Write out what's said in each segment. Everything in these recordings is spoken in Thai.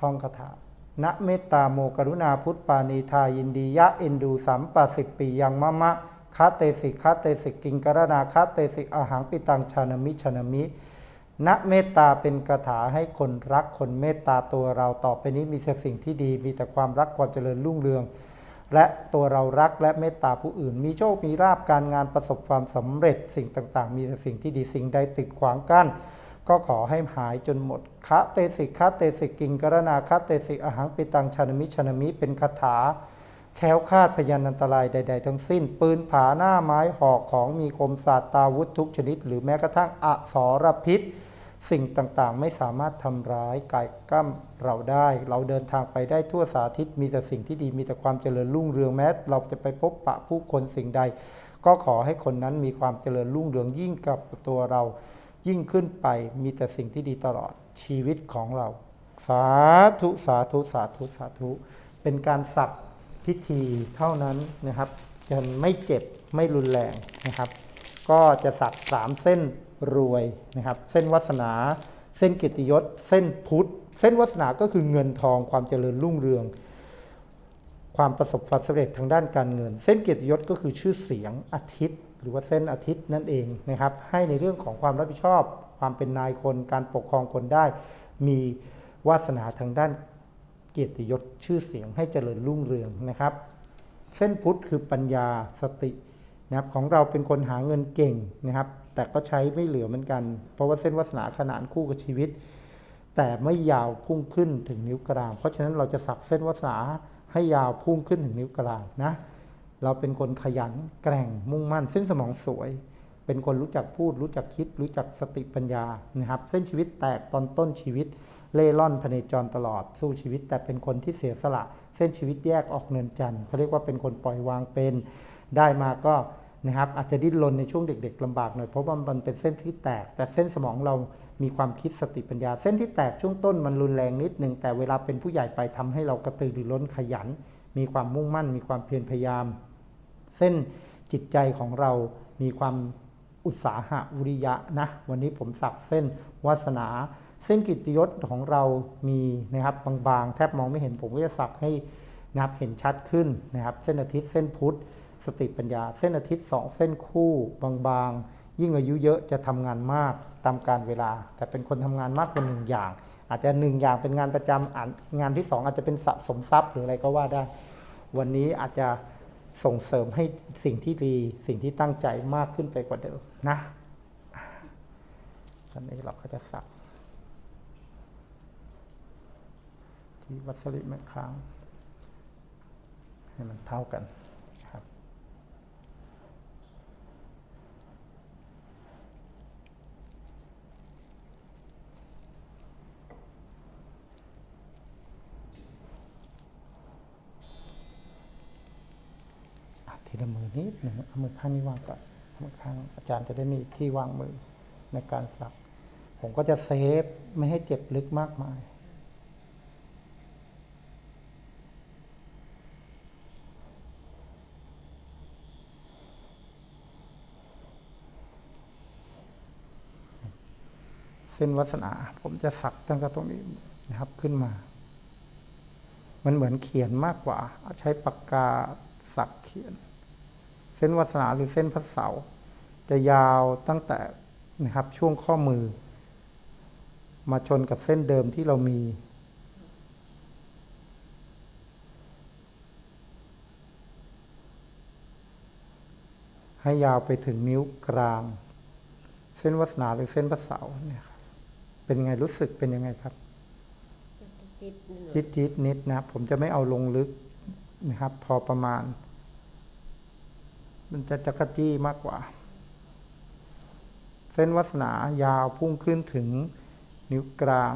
ท่องคาถานะเมตตาโมกรุณาพุทธปานีทายินดียะเอ็นดูสัมปสิปียังมะมะคาเตสิกคาเตสิกกิงกรณาคาเตสิกอาหังปิตังชานมิชานมิณเมตตาเป็นคาถาให้คนรักคนเมตตาตัวเราต่อไปนี้มีแต่สิ่งที่ดี มีแต่ความรักความเจริญรุ่งเรือง และตัวเรารักและเมตตาผู้อื่น มีโชคมีลาบการงานประสบความสำเร็จสิ่งต่าง ๆ มีแต่สิ่งที่ดีสิ่งใดติดขวางกั้น ก็ขอให้หายจนหมดคะเตสิกคะเตสิกกิงกรณาคะเตสิกอาหังปิตังชานามิชานามิเป็นคาถาแค้วคาดพยันอันตรายใด ๆ ทั้งสิ้น ปืนผาหน้าไม้หอกของมีคมศาสตราวุธทุกชนิด หรือแม้กระทั่งอสรพิษ สิ่งต่างๆ ไม่สามารถทำร้ายกายกล้ำเราได้ เราเดินทางไปได้ทั่วสาทิตมีแต่สิ่งที่ดีมีแต่ความเจริญรุ่งเรืองแม้เราจะไปพบปะผู้คนสิ่งใด ก็ขอให้คนนั้นมีความเจริญรุ่งเรืองยิ่งกับตัวเรา ยิ่งขึ้นไปมีแต่สิ่งที่ดีตลอดชีวิตของเรา สาธุสาธุสาธุสาธุ เป็นการสักพิธีเท่านั้นนะครับจะไม่เจ็บไม่รุนแรงนะครับ ก็จะสักสามเส้นรวยนะครับ เส้นวาสนา เส้นกิตติยศ เส้นพุทธ เส้นวาสนาก็คือเงินทองความเจริญรุ่งเรือง ความประสบความสำเร็จทางด้านการเงิน เส้นเกียรติยศก็คือชื่อเสียงอาทิตย์ หรือว่าเส้นอาทิตย์นั่นเองนะครับ ให้ในเรื่องของความรับผิดชอบ ความเป็นนายคน การปกครองคนได้ มีวาสนาทางด้านเกียรติยศชื่อเสียงให้เจริญรุ่งเรืองนะครับ เส้นพุทธคือปัญญาสตินะครับของเราเป็นคนหาเงินเก่งนะครับ แต่ก็ใช้ไม่เหลือเหมือนกัน เพราะว่าเส้นวาสนาขนานคู่กับชีวิต แต่ไม่ยาวพุ่งขึ้นถึงนิ้วกลาง เพราะฉะนั้นเราจะสักเส้นวาสนาให้ยาวพุ่งขึ้นถึงนิ้วกลางนะ เราเป็นคนขยันแกร่งมุ่งมั่น เส้นสมองสวย เป็นคนรู้จักพูด รู้จักคิด รู้จักสติปัญญานะครับ เส้นชีวิตแตกตอนต้นชีวิต เล่ร่อนพเนจรตลอดสู้ชีวิต แต่เป็นคนที่เสียสละ เส้นชีวิตแยกออกเนินจันทร์เขาเรียกว่าเป็นคนปล่อยวางเป็น ได้มาก็นะครับอาจจะดิ้นรนในช่วงเด็ก ๆลำบากหน่อยเพราะว่ามันเป็นเส้นที่แตก แต่เส้นสมองเรามีความคิดสติปัญญา เส้นที่แตกช่วงต้นมันรุนแรงนิดหนึ่งแต่เวลาเป็นผู้ใหญ่ไปทำให้เรากระตือรือร้นขยัน มีความมุ่งมั่น มีความเพียรพยายาม เส้นจิตใจของเรามีความอุตสาหะวิริยะนะ วันนี้ผมสักเส้นวาสนา เส้นกิติยศของเรามีนะครับบางๆ แทบมองไม่เห็นผมก็จะสักให้นะครับเห็นชัดขึ้นนะครับ เส้นอาทิตย์เส้นพุธสติปัญญา เส้นอาทิตย์สองเส้นคู่บางๆ ยิ่งอายุเยอะจะทำงานมากตามการเวลา แต่เป็นคนทำงานมากกว่าหนึ่งอย่าง อาจจะหนึ่งอย่างเป็นงานประจำงานที่สองอาจจะเป็นสะสมทรัพย์หรืออะไรก็ว่าได้ วันนี้อาจจะ ส่งเสริมให้สิ่งที่ดี สิ่งที่ตั้งใจมากขึ้นไปกว่าเดิมนะตอนนี้เราก็จะสักที่วัสลิแม่ค้าง ให้มันเท่ากันครับ อะที ละมือนิดหนึ่งเอามือข้างนี้วางก่อนมือข้างอาจารย์จะได้มีที่วางมือในการสัก ผมก็จะเซฟไม่ให้เจ็บลึกมากมายเส้นวัสนาผมจะสักตั้งแต่ตรงนี้นะครับขึ้นมา มันเหมือนเขียนมากกว่า ใช้ปากกาสักเขียน เส้นวาสนาหรือเส้นพระเสาร์จะยาวตั้งแต่นะครับช่วงข้อมือ มาชนกับเส้นเดิมที่เรามี ให้ยาวไปถึงนิ้วกลาง เส้นวาสนาหรือเส้นพระเสาร์เนี่ยครับเป็นไงรู้สึกเป็นยังไงครับจิตหนึ่งจิตจิตนิดนะครับผมจะไม่เอาลงลึกนะครับ พอประมาณ มันจะจักรจี้มากกว่า เส้นวาสนายาวพุ่งขึ้นถึงนิ้วกลาง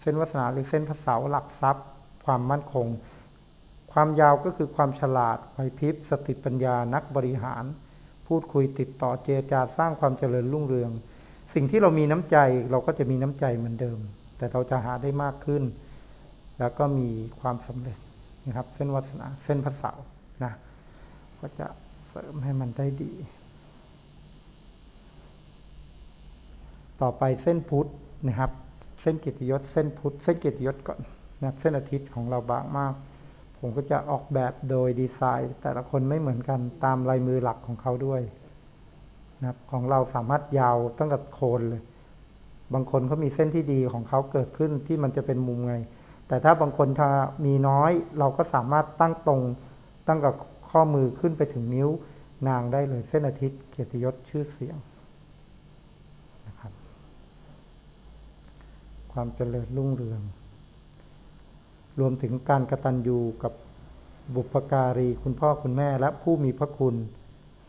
เส้นวาสนาหรือเส้นพระเสาหลักทรัพย์ ความมั่นคง ความยาวก็คือความฉลาดไหวพริบสติปัญญานักบริหาร พูดคุยติดต่อเจรจาสร้างความเจริญรุ่งเรือง สิ่งที่เรามีน้ำใจเราก็จะมีน้ำใจเหมือนเดิม แต่เราจะหาได้มากขึ้น แล้วก็มีความสำเร็จนะครับ เส้นวาสนาเส้นพระเสานะ ก็จะเสริมให้มันได้ดี ต่อไปเส้นพุทธนะครับ เส้นเกียรติยศเส้นพุทธเส้นเกียรติยศก่อนนะครับเส้นอาทิตย์ของเราบางมาก ผมก็จะออกแบบโดยดีไซน์ แต่ละคนไม่เหมือนกันตามลายมือหลักของเขาด้วยนะครับของเราสามารถยาวตั้งแต่โคนเลย บางคนเขามีเส้นที่ดีของเขาเกิดขึ้นที่มันจะเป็นมุมไง แต่ถ้าบางคนถ้ามีน้อยเราก็สามารถตั้งตรงตั้งกับ ข้อมือขึ้นไปถึงนิ้วนางได้เลยเส้นอาทิตย์ เกียรติยศชื่อเสียงนะครับ ความเจริญรุ่งเรือง รวมถึงการกระตัญญูกับบุพการีคุณพ่อคุณแม่และผู้มีพระคุณ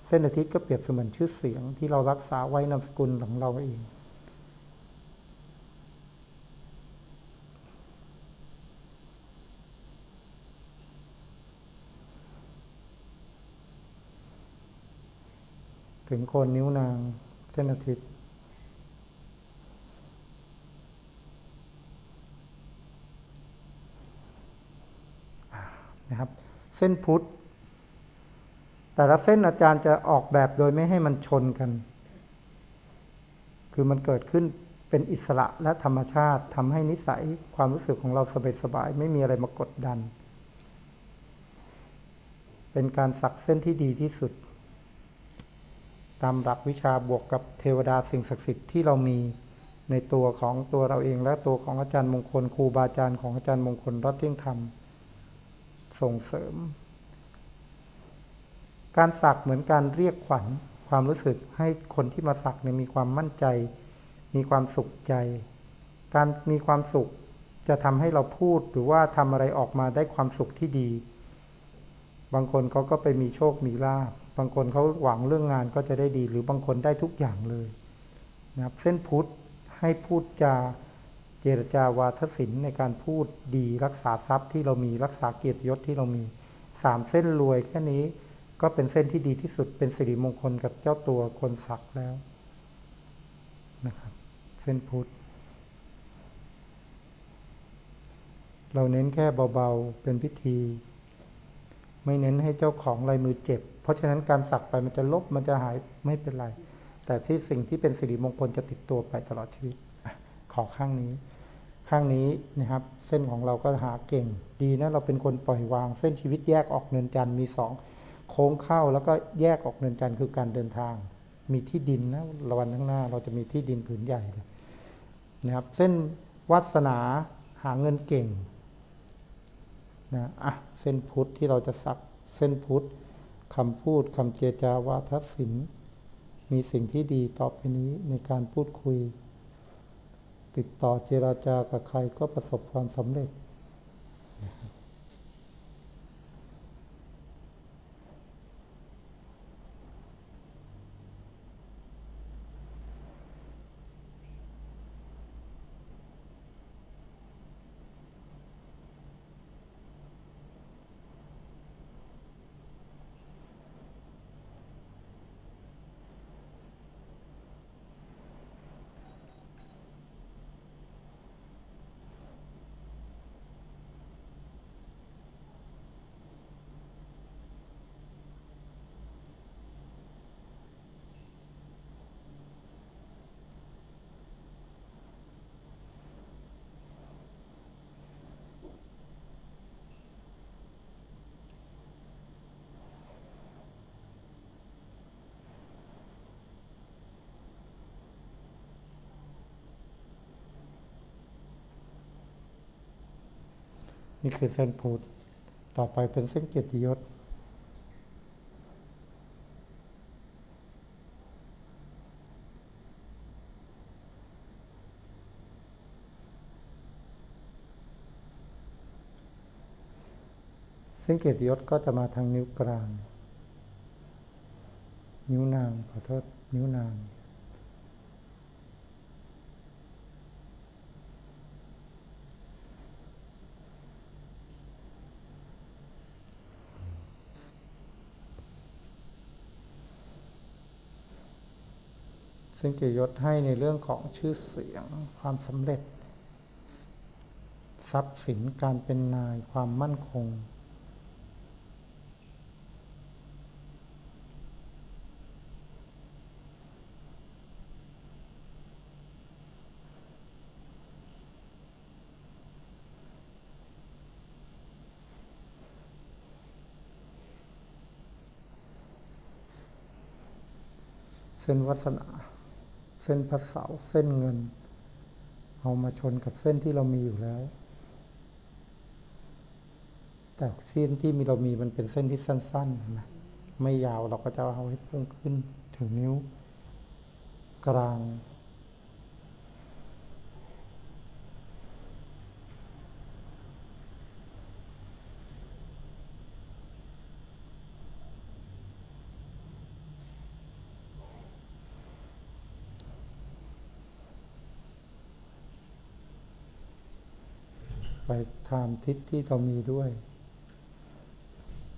เส้นอาทิตย์ก็เปรียบเสมือนชื่อเสียงที่เรารักษาไว้นามสกุลของเราเอง ถึงโคนนิ้วนางเส้นอาทิตย์ นะครับ เส้นพุทธแต่ละเส้นอาจารย์จะออกแบบโดยไม่ให้มันชนกัน คือมันเกิดขึ้นเป็นอิสระและธรรมชาติทำให้นิสัยความรู้สึกของเราสบายๆไม่มีอะไรมากดดัน เป็นการสักเส้นที่ดีที่สุด ตามหลักวิชาบวกกับเทวดาสิ่งศักดิ์สิทธิ์ที่เรามีในตัวของตัวเราเอง และตัวของอาจารย์มงคลครูบาอาจารย์ของอาจารย์มงคลรอดเที่ยงธรรมส่งเสริม การสักเหมือนการเรียกขวัญความรู้สึกให้คนที่มาสักเนี่ยมีความมั่นใจ มีความสุขใจ การมีความสุขจะทำให้เราพูดหรือว่าทำอะไรออกมาได้ความสุขที่ดี บางคนเขาก็ไปมีโชคมีลาภ บางคนเขาหวังเรื่องงานก็จะได้ดี หรือบางคนได้ทุกอย่างเลยนะครับเส้นพุทธให้พูดจาเจรจาวาทศิลป์ในการพูดดีรักษาทรัพย์ที่เรามีรักษาเกียรติยศที่เรามีสามเส้นรวยแค่นี้ก็เป็นเส้นที่ดีที่สุดเป็นสิริมงคลกับเจ้าตัวคนสักแล้วนะครับเส้นพุทธเราเน้นแค่เบาๆเป็นพิธี ไม่เน้นให้เจ้าของลายมือเจ็บ เพราะฉะนั้นการสักไปมันจะลบมันจะหายไม่เป็นไร แต่ที่สิ่งที่เป็นสิริมงคลจะติดตัวไปตลอดชีวิตขอข้างนี้ ข้างนี้นะครับ เส้นของเราก็หาเก่ง ดีนะเราเป็นคนปล่อยวาง เส้นชีวิตแยกออกเนินจันทร์มีสองโค้งเข้าแล้วก็แยกออกเนินจันทร์คือการเดินทาง มีที่ดินนะวันข้างหน้า เราจะมีที่ดินผืนใหญ่เลยนะครับเส้นวัสนาหาเงินเก่งนะอะเส้นพุทธที่เราจะสักเส้นพุทธ คำพูดคำเจจาวาทศิลป์มีสิ่งที่ดีต่อไปนี้ในการพูดคุย ติดต่อเจราจากับใครก็ประสบความสำเร็จ นี่คือเส้นพุทธต่อไปเป็นเส้นเกียรติยศซึ่งเกียรติยศก็จะมาทางนิ้วกลาง นิ้วนางขอโทษนิ้วนาง ซึ่งเกียรติยศให้ในเรื่องของชื่อเสียง ความสำเร็จ ทรัพย์สินการเป็นนายความมั่นคง เส้นวัสนา เส้นพระเสาเส้นเงิน เอามาชนกับเส้นที่เรามีอยู่แล้ว แต่เส้นที่มีเรามีมันเป็นเส้นที่สั้นๆนะไม่ยาวเราก็จะเอาให้พุ่งขึ้นถึงนิ้วกลาง ไปตามทิศที่เรามีด้วย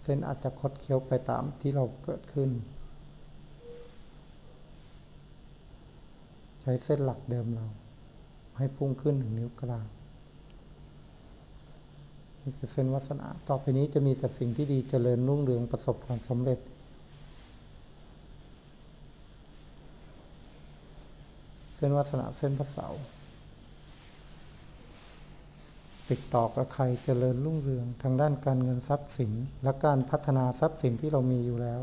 เส้นอาจจะคดเคี้ยวไปตามที่เราเกิดขึ้น ใช้เส้นหลักเดิมเรา ให้พุ่งขึ้นถึงนิ้วกลาง นี่คือเส้นวัสนา ต่อไปนี้จะมีแต่สิ่งที่ดีเจริญรุ่งเรืองประสบความสำเร็จเส้นวัสนาเส้นพระเสา ติดต่อกับใครเจริญรุ่งเรือง ทางด้านการเงินทรัพย์สิน และการพัฒนาทรัพย์สินที่เรามีอยู่แล้ว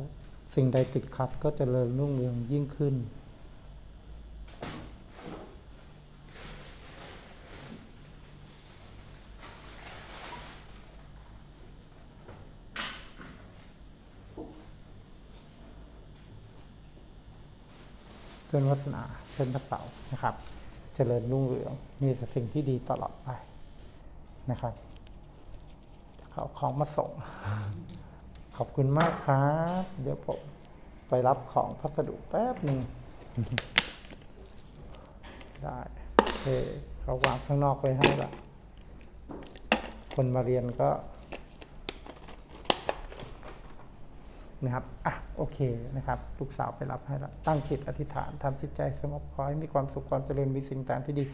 สิ่งใดติดขัดก็เจริญรุ่งเรืองยิ่งขึ้นเส้นวัฒนาเส้นพระเสานะครับ เจริญรุ่งเรืองมีแต่สิ่งที่ดีตลอดไป นะครับเขาของมาส่ง ขอบคุณมากครับ เดี๋ยวผมไปรับของพัสดุแป๊บหนึ่งได้เคเขาวางข้างนอกไว้ให้ละคนมาเรียนก็ นะครับอะโอเคนะครับ ลูกสาวไปรับให้ล้วตั้งจิตอธิษฐานทำจิตใจสงบขอให้มีความสุขความเจริญมีสิ่งต่างที่ดี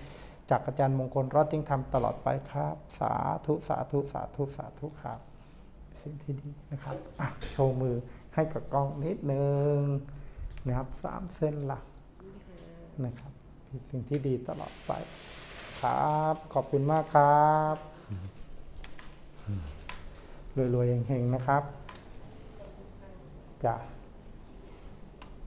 จากอาจารย์มงคลรอดทิ้งธรรมตลอดไปครับ สาธุสาธุสาธุสาธุครับ สิ่งที่ดีนะครับโชว์มือให้กับกล้องนิดนึงนะครับสามเส้นหลักนะครับสิ่งที่ดีตลอดไป ครับ ขอบคุณมากครับรวยๆเฮงๆนะครับจ้ะ